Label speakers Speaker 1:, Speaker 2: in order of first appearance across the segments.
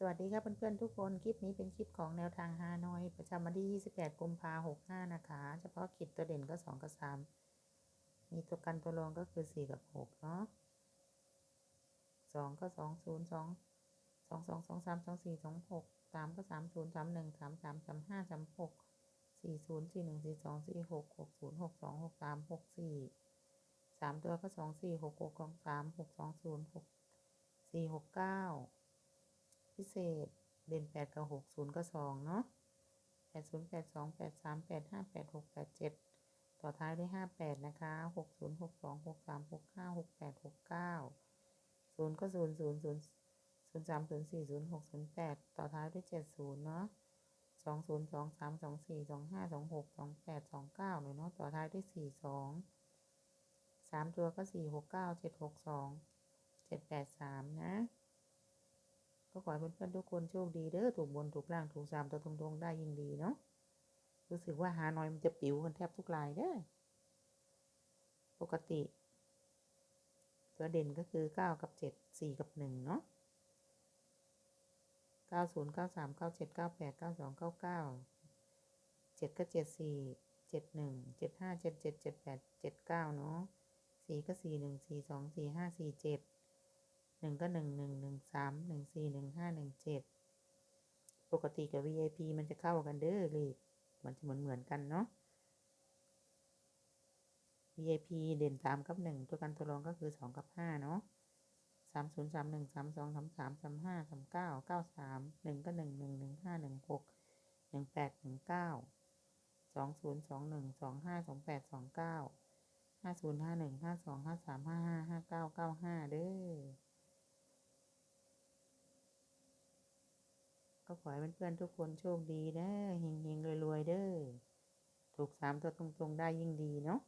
Speaker 1: สวัสดีครับเพื่อนๆทุกคน คลิปนี้เป็นคลิปของแนวทางฮานอย ประจำวันที่ 28 กุมภาพันธ์65 นะคะ เฉพาะกิจตัวเด่นก็ 2 กับ 3 มีตัวกันตัวรองก็คือ 4 กับ 6 เนาะ2ก็ 2 0 2 2 2 2 3 2 4 2 6 3 ก็ 3 0 3 1 3 3 3 5 3 6 4 0 4 1 4 2 4 6 6 0 6 2 6 3 6 4 3 ตัวก็ 2 4 6 6 2 3 6 2 0 6 4 6 9 พิเศษ เด่นแปดกับหกศูนย์กับสองเนาะแปดศูนย์แปดสองแปดสามแปดห้าแปดหกแปดเจ็ดต่อท้ายด้วยห้าแปดนะคะหกศูนย์หกสองหกสามหกห้าหกแปดหกเก้าศูนย์ก็ศูนย์ศูนย์ศูนย์ศูนย์สามศูนย์สี่ศูนย์หกศูนย์แปดต่อท้ายด้วยเจ็ดศูนย์เนาะสองศูนย์สองสามสองสี่สองห้าสองหกสองแปดสองเก้าเลยเนาะต่อท้ายด้วยสี่สองสามตัวก็สี่หกเก้าเจ็ดหกสองเจ็ดแปดสามนะ ก็ขอให้เพื่อนๆทุกคนโชคดีเด้อถูกบนถูกล่างถูกสามตัวตรงๆได้ยิ่งดีเนาะรู้สึกว่าหาน้อยมันจะปิวกันแทบทุกรายเด้อปกติ ตัวเด่นก็คือเก้ากับเจ็ดสี่กับหนึ่งเนาะเก้าศูนย์เก้าสามเก้าเจ็ดเก้าแปดเก้าสองเก้าเก้าเจ็ดก็เจ็ดสี่เจ็ดหนึ่งเจ็ดห้าเจ็ดเจ็ดเจ็ดแปดเจ็ดเก้าเนาะสี่ก็สี่หนึ่งสี่สองสี่ หนึ่งก็หนึ่งหนึ่งหนึ่งสามหนึ่งสี่หนึ่งห้าหนึ่งเจ็ดปกติกับ VIP มันจะเข้ากันเด้อเลยมันจะเหมือนเหมือนกันเนาะ VIP เด่นสามกับหนึ่งตัวกันตัวรองก็คือสองกับห้าเนาะสามศูนย์สามหนึ่งสามสองสามสามสามห้าสามเก้าเก้าสามหนึ่งก็หนึ่งหนึ่งหนึ่งห้าหนึ่งหกหนึ่งแปดหนึ่งเก้าสองศูนย์สองหนึ่งสองห้าสองแปดสองเก้าห้าศูนย์ห้าหนึ่งห้าสองห้าสามห้าห้าห้าเก้าเก้าห้าเด้อ ก็ขอให้เพื่อนๆทุกคนโชคดีเด้อเฮงๆรวยๆเด้อถูกสามตัวตรงๆได้ยิ่งดีเนาะ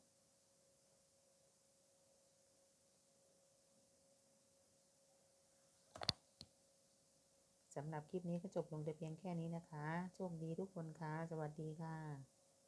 Speaker 1: สำหรับคลิปนี้ก็จบลงแต่เพียงแค่นี้นะคะ โชคดีทุกคนค่ะ สวัสดีค่ะ